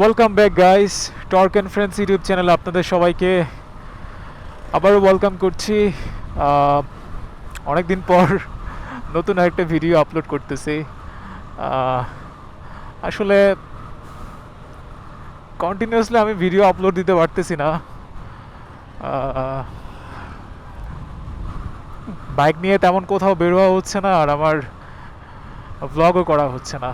Welcome back guys torque and friends YouTube channel আপনাদের সবাইকে আবারও ওয়েলকাম করছি। অনেক দিন পর নতুন একটা ভিডিও আপলোড করতেছি। আসলে কন্টিনিউয়াসলি আমি ভিডিও আপলোড দিতে পারতেছি না। বাইক নিয়ে তেমন কোথাও বের হওয়া হচ্ছে না আর আমার ব্লগও করা হচ্ছে না।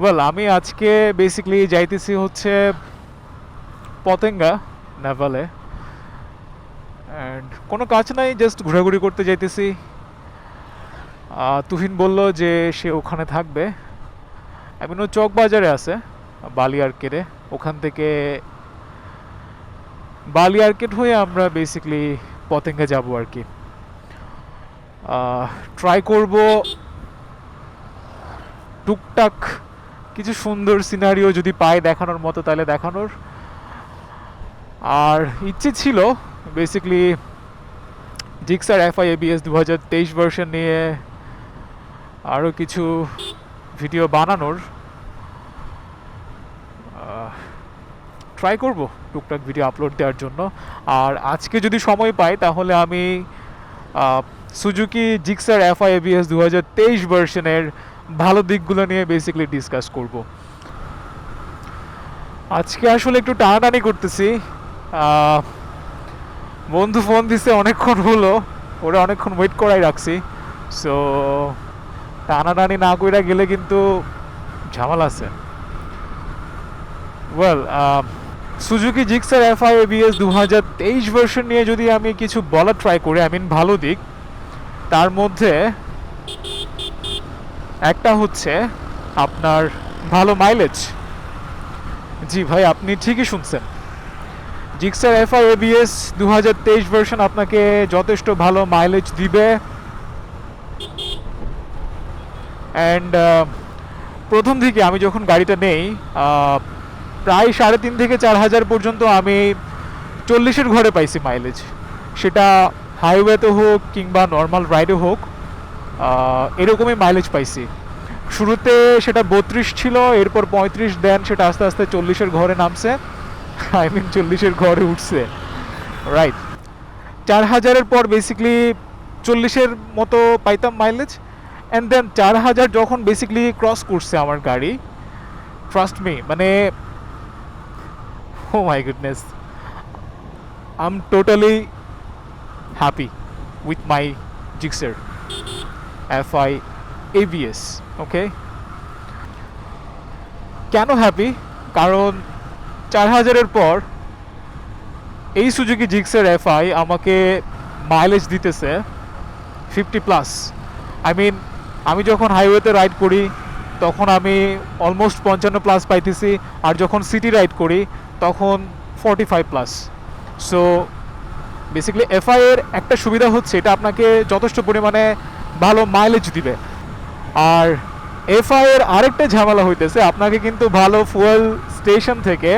ওয়েল আমি আজকে বেসিক্যালি যাইতেছি হচ্ছে পতেঙ্গা নেভালে অ্যান্ড কোনো কাজ নাই জাস্ট ঘোরাঘুরি করতে যাইতেছি। তুহিন বলল যে সে ওখানে থাকবে। এমনও চক বাজারে আছে, বালি আর্কেটে ওখান থেকে বালি আর্কেট হয়ে আমরা বেসিক্যালি পতেঙ্গা যাব আর কি। ট্রাই করব টুকটাক কিছু সুন্দর সিনারিও যদি পাই দেখানোর মতো, তাহলে দেখানোর। আর ইচ্ছে ছিল বেসিক্যালি জিক্সার এফআই এবিএস দু হাজার তেইশ ভার্সন নিয়ে আরও কিছু ভিডিও বানানোর। ট্রাই করব টুকটাক ভিডিও আপলোড দেওয়ার জন্য। আর আজকে যদি সময় পাই, তাহলে আমি সুজুকি জিক্সার এফআই এবিএস দু হাজার তেইশ ভার্সনের ভালো দিকগুলো নিয়ে বেসিক্যালি ডিসকাস করব। আজকে আসলে একটু টানাটানি করতেছি। বন্ধু ফোন দিছে, অনেকক্ষণ হলো। ওরা অনেকক্ষণ ওয়েট করাই রাখছি। সো টানাটানি না কইরা গেলে কিন্তু ঝামেলা আছে। Well Suzuki Gixxer FI ABS দু হাজার তেইশ ভার্সন নিয়ে যদি আমি কিছু বলার ট্রাই করি আই মিন ভালো দিক, তার মধ্যে একটা হচ্ছে আপনার ভালো মাইলেজ জি ভাই, আপনি ঠিকই শুনছেন। জিক্সার এফআই এবিএস দু হাজার তেইশ ভার্সন আপনাকে যথেষ্ট ভালো মাইলেজ দিবে। অ্যান্ড প্রথম দিকে আমি যখন গাড়িটা নেই প্রায় সাড়ে তিন থেকে চার হাজার পর্যন্ত আমি চল্লিশের ঘরে পাইছি মাইলেজ সেটা হাইওয়েতে হোক কিংবা নর্মাল রাইডে হোক। এরকমই মাইলেজ পাইছি। শুরুতে সেটা বত্রিশ ছিল, এরপর পঁয়ত্রিশ দেন, সেটা আস্তে আস্তে চল্লিশের ঘরে নামছে। আই মিন চল্লিশের ঘরে উঠছে। রাইট চার হাজারের পর বেসিক্যালি চল্লিশের মতো পাইতাম মাইলেজ অ্যান্ড দেন চার হাজার যখন বেসিক্যালি ক্রস করছে আমার গাড়ি ট্রাস্ট মি মানে ও my goodness I am totally happy with my Gixxer I ABS okay কেন হ্যাপি কারণ চার হাজারের পর এই সুজুকি জিক্সের এফআই আমাকে মাইলেজ দিতেছে ফিফটি প্লাস আই মিন আমি যখন হাইওয়েতে রাইড করি, তখন আমি অলমোস্ট পঞ্চান্ন প্লাস পাইতেছি, আর যখন সিটি রাইড করি, তখন forty five plus so basically FI এর একটা সুবিধা হচ্ছে, এটা আপনাকে যথেষ্ট পরিমাণে ভালো মাইলেজ দিবে। আর এফআই এর আরেকটা ঝামেলা হইতেছে, আপনাকে কিন্তু ভালো ফুয়েল স্টেশন থেকে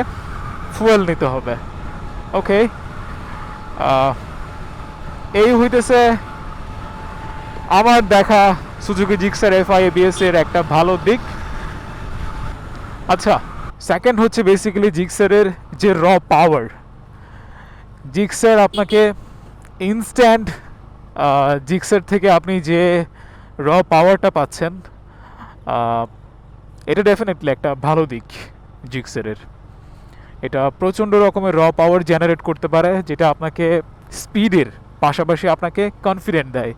ফুয়েল নিতে হবে। ওকে এই হইতেছে আমার দেখা সুজুকি জিক্সার এফআই এবিএস এর একটা ভালো দিক। আচ্ছা সেকেন্ড হচ্ছে বেসিক্যালি জিক্সারের যে র পাওয়ার জিক্সার আপনাকে ইনস্ট্যান্ট জিক্সার থেকে আপনি যে র পাওয়ারটা পাচ্ছেন এটা ডেফিনেটলি একটা ভালো দিক জিক্সারের এটা প্রচণ্ড রকমের র পাওয়ার জেনারেট করতে পারে, যেটা আপনাকে স্পিডের পাশাপাশি আপনাকে কনফিডেন্ট দেয়।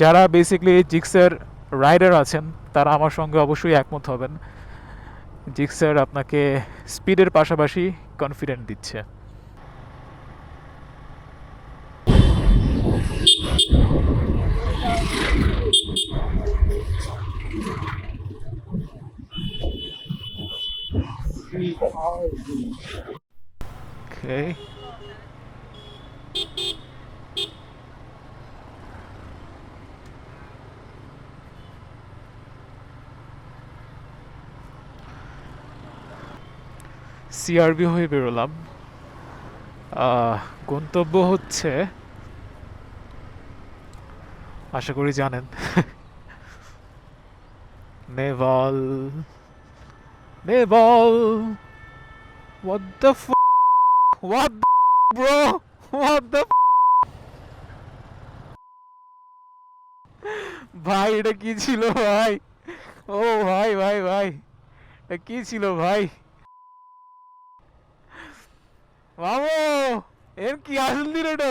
যারা বেসিক্যালি জিক্সের রাইডার আছেন, তারা আমার সঙ্গে অবশ্যই একমত হবেন। জিক্সার আপনাকে স্পিডের পাশাপাশি কনফিডেন্ট দিচ্ছে। Okay. সিআরবি হয়ে বেরোলাম। গন্তব্য হচ্ছে আশা করি জানেন। Naval naval What the f, What the bro? What the ভাই এটা কি ছিল ভাই ও ভাই ভাই ভাই এটা কি ছিল ভাই মামু এর কি আসল দিন এটা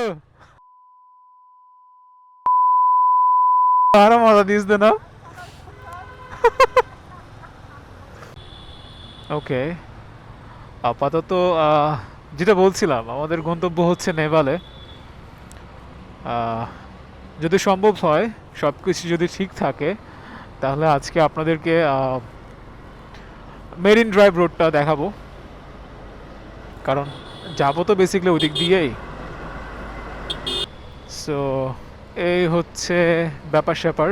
আরও মজা দিস দে না ওকে আপাতত যেটা বলছিলাম, আমাদের গন্তব্য হচ্ছে নেপালে। যদি সম্ভব হয় সব কিছু যদি ঠিক থাকে, তাহলে আজকে আপনাদেরকে মেরিন ড্রাইভ রোডটা দেখাবো। কারণ যাব তো বেসিক্যালি ওই দিক দিয়েই। সো এই হচ্ছে ব্যাপার স্যাপার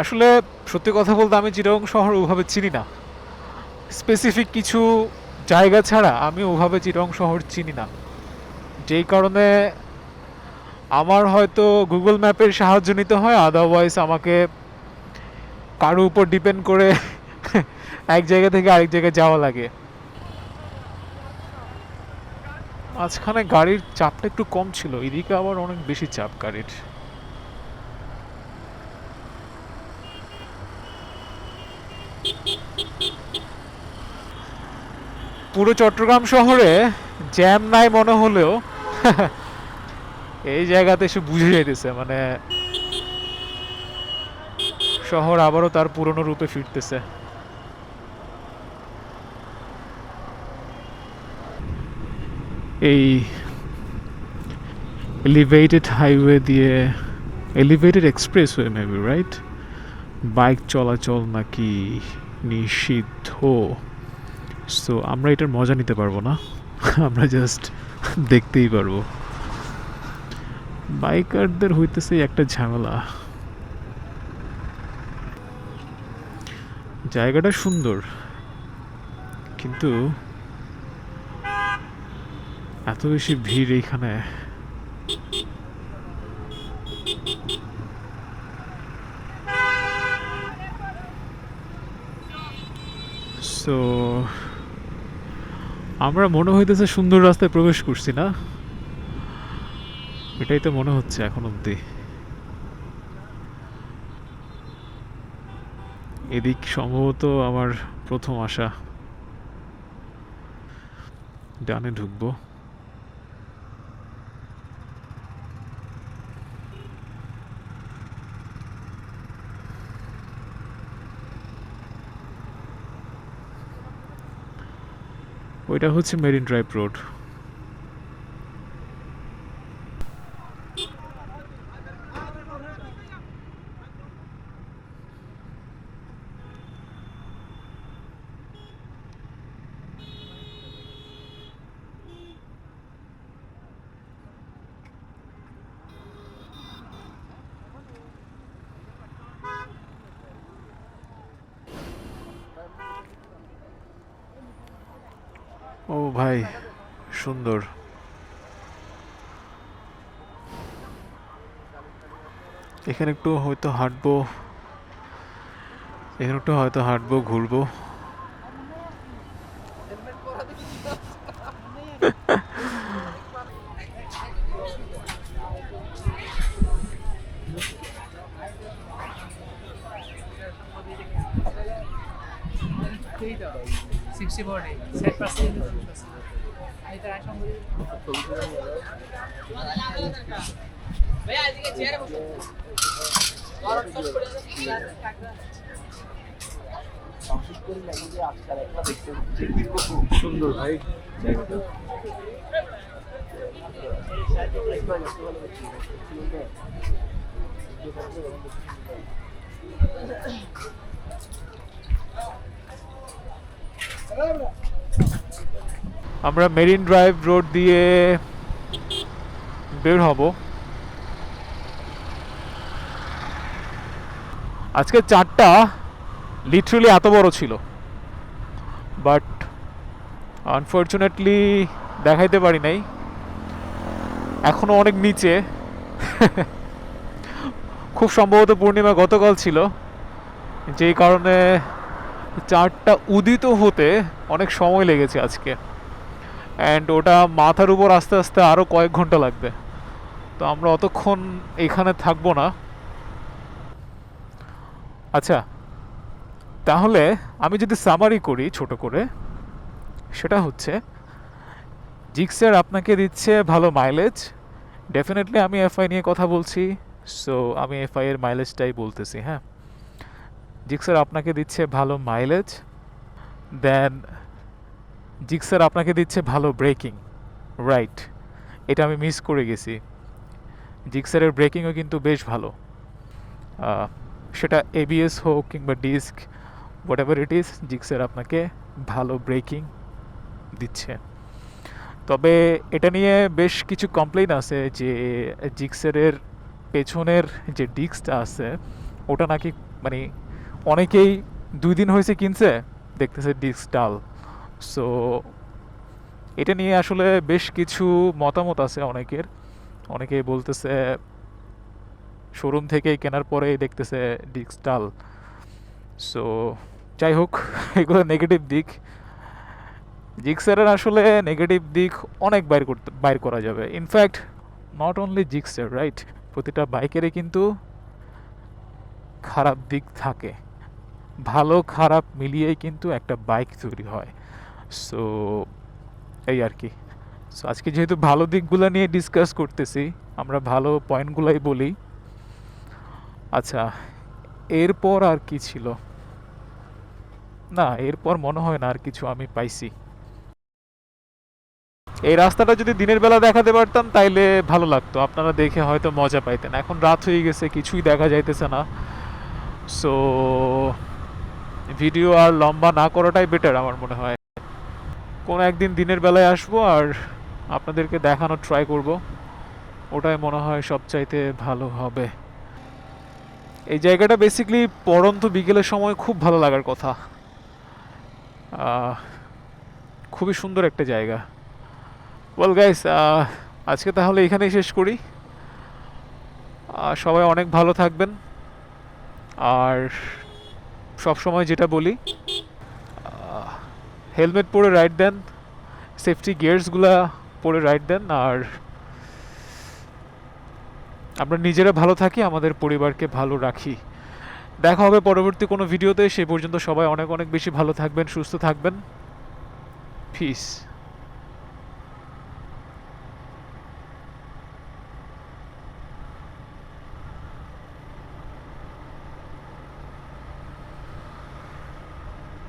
আসলে সত্যি কথা বলতে আমি চিরং শহর ওভাবে চিনি না। স্পেসিফিক কিছু জায়গা ছাড়া আমি ওভাবে চিরং শহর চিনি না। যেই কারণে আমার হয়তো গুগল ম্যাপের সাহায্য নিতে হয় আদারওয়াইজ আমাকে কারও উপর ডিপেন্ড করে এক জায়গা থেকে আরেক জায়গায় যাওয়া লাগে। মাঝখানে গাড়ির চাপটা একটু কম ছিল, এদিকে আবার অনেক বেশি চাপ গাড়ির। পুরো চট্টগ্রাম শহরে জ্যাম নাই মনে হলেও এই জায়গাতে এসে বুঝে যাইতেছে মানে শহর আবারও তার পুরনো রূপে ফিরতেছে। এই এলিভেটেড হাইওয়ে দিয়ে elevated expressway maybe right bike চলাচল নাকি নিষিদ্ধ? সো আমরা এটার মজা নিতে পারব না। আমরা জাস্ট দেখতেই পারব। বাইকারদের হইতেছে একটা ঝামেলা। জায়গাটা সুন্দর, কিন্তু এত বেশি ভিড় এইখানে। সো আমরা মনে হইতেছে সুন্দর রাস্তায় প্রবেশ করছি না। এটাই তো মনে হচ্ছে এখন অবধি। এদিক সম্ভবত আমার প্রথম আশা। ডানে ঢুকবো। ওইটা হচ্ছে মেরিন ড্রাইভ রোড। ও ভাই সুন্দর এখানে একটু হয়তো হাঁটবো এখানে একটু হয়তো হাঁটবো ঘুরবো Thank you. সিক্সটি ফোর নেই ষাট পার্সেন্ট এটা সুন্দর ভাই Thank you. আমরা মেরিন ড্রাইভ রোড দিয়ে বের হব। আজকে চারটা লিটারালি এত বড় ছিল। বাট আনফর্চুনেটলি দেখাইতে পারি নাই। এখনও অনেক নিচে। খুব সম্ভবত পূর্ণিমা গতকাল ছিল। যেই কারণে চাঁদটা উদিত হতে অনেক সময় লেগেছে আজকে। অ্যান্ড ওটা মাথার উপর আস্তে আস্তে আরও কয়েক ঘণ্টা লাগবে। তো আমরা অতক্ষণ এখানে থাকব না। আচ্ছা তাহলে আমি যদি সামারি করি ছোট করে, সেটা হচ্ছে জিক্সার আপনাকে দিচ্ছে ভালো মাইলেজ ডেফিনেটলি আমি এফআই নিয়ে কথা বলছি সো আমি এফআই এর মাইলেজটাই বলতেছি হ্যাঁ। জিক্সার আপনাকে দিচ্ছে ভালো মাইলেজ দেন জিক্সার আপনাকে দিচ্ছে ভালো ব্রেকিং রাইট এটা আমি মিস করে গেছি। জিক্সারের ব্রেকিংও কিন্তু বেশ ভালো। সেটা এবিএস হোক কিংবা disc whatever it is Gixxer আপনাকে ভালো ব্রেকিং দিচ্ছে। তবে এটা নিয়ে বেশ কিছু কমপ্লেন আছে যে জিক্সারের পেছনের যে ডিস্কটা আছে, ওটা নাকি মানে অনেকেই দুই দিন হয়েছে কিনছে, দেখতেছে ডিস্ক ডাল। সো এটা নিয়ে আসলে বেশ কিছু মতামত আছে অনেকের। অনেকেই বলতেছে শোরুম থেকে কেনার পরে দেখতেছে ডিস্ক ডাল। সো যাই হোক, এগুলো নেগেটিভ দিক। জিক্সারের আসলে নেগেটিভ দিক অনেক বাইর করতে, বাইর করা যাবে। In fact not only Gixxer right প্রতিটা বাইকেরই কিন্তু খারাপ দিক থাকে। ভালো, খারাপ মিলিয়েই কিন্তু একটা বাইক তৈরি হয়। সো এই আর কি। সো আজকে যেহেতু ভালো দিকগুলো নিয়ে ডিসকাস করতেছি, আমরা ভালো পয়েন্টগুলাই বলি। আচ্ছা এরপর আর কি ছিল? না, এরপর মনে হয় না আর কিছু আমি পাইছি। এই রাস্তাটা যদি দিনের বেলা দেখাতে পারতাম, তাইলে ভালো লাগতো। আপনারা দেখে হয়তো মজা পাইতেন। এখন রাত হয়ে গেছে, কিছুই দেখা যাইতেছে না। সো ভিডিও আর লম্বা না করাটাই বেটার আমার মনে হয়। কোনো একদিন দিনের বেলায় আসব আর আপনাদেরকে দেখানোর ট্রাই করব। ওটাই মনে হয় সবচাইতে ভালো হবে। এই জায়গাটা বেসিক্যালি পড়ন্ত বিকেলের সময় খুব ভালো লাগার কথা। খুবই সুন্দর একটা জায়গা। ওয়েল গাইস আজকে তাহলে এখানেই শেষ করি। সবাই অনেক ভালো থাকবেন। আর সব সময় যেটা বলি হেলমেট পরে রাইড দেন সেফটি গিয়ার্সগুলা পরে রাইড দেন, আর আমরা নিজেরা ভালো থাকি, আমাদের পরিবারকে ভালো রাখি। দেখা হবে পরবর্তী কোনো ভিডিওতে, সে পর্যন্ত সবাই অনেক অনেক বেশি ভালো থাকবেন, সুস্থ থাকবেন। পিস